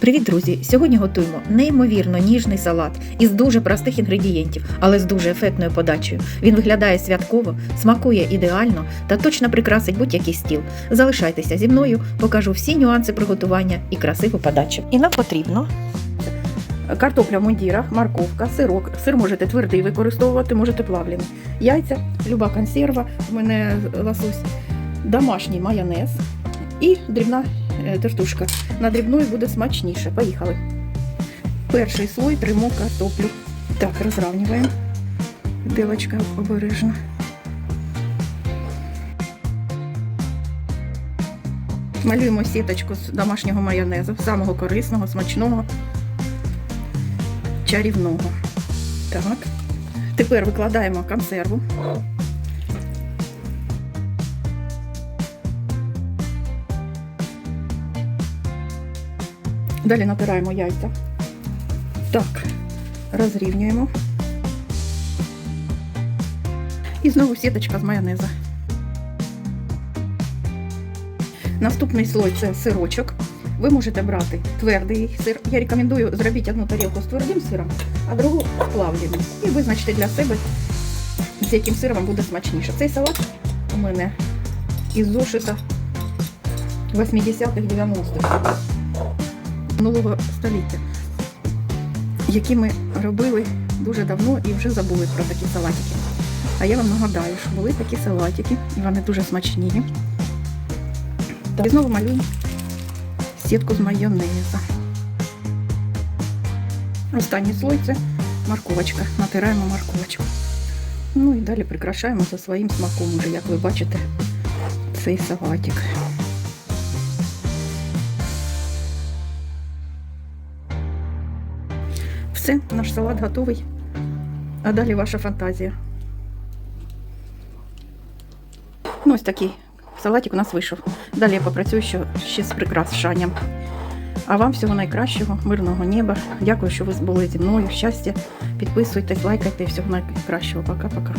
Привіт, друзі! Сьогодні готуємо неймовірно ніжний салат із дуже простих інгредієнтів, але з дуже ефектною подачею. Він виглядає святково, смакує ідеально та точно прикрасить будь-який стіл. Залишайтеся зі мною, покажу всі нюанси приготування і красиву подачу. І нам потрібно картопля в мундірах, морковка, сирок. Сир можете твердий використовувати, можете плавлений. Яйця, люба консерва, у мене лосось, домашній майонез і дрібна тертушка. На дрібної буде смачніше. Поїхали. Перший слой тримо картоплю. Так, розравнюємо. Білочка обережно. Малюємо сіточку з домашнього майонезу, самого корисного, смачного, чарівного. Так. Тепер викладаємо консерву. Далі натираємо яйця. Так, розрівнюємо. І знову сіточка з майонеза. Наступний слой це сирочок. Ви можете брати твердий сир. Я рекомендую зробіть одну тарілку з твердим сиром, а другу плавленим. І визначте для себе, з яким сиром буде смачніше. Цей салат у мене із зошита 80-х 90-х минулого століття, які ми робили дуже давно і вже забули про такі салатики. А я вам нагадаю, що були такі салатики, і вони дуже смачні. І знову малюю сітку з майонеза. Останній слой це морковочка. Натираємо морковочку. Ну і далі прикрашаємо за своїм смаком, уже, як ви бачите, цей салатик. Все, наш салат готовий. А далі ваша фантазія. Ну, ось такий салатик у нас вийшов. Далі я попрацюю ще, ще з прикрашанням. А вам всього найкращого, мирного неба. Дякую, що ви були зі мною. Щастя. Підписуйтесь, лайкайте. Всього найкращого. Пока-пока.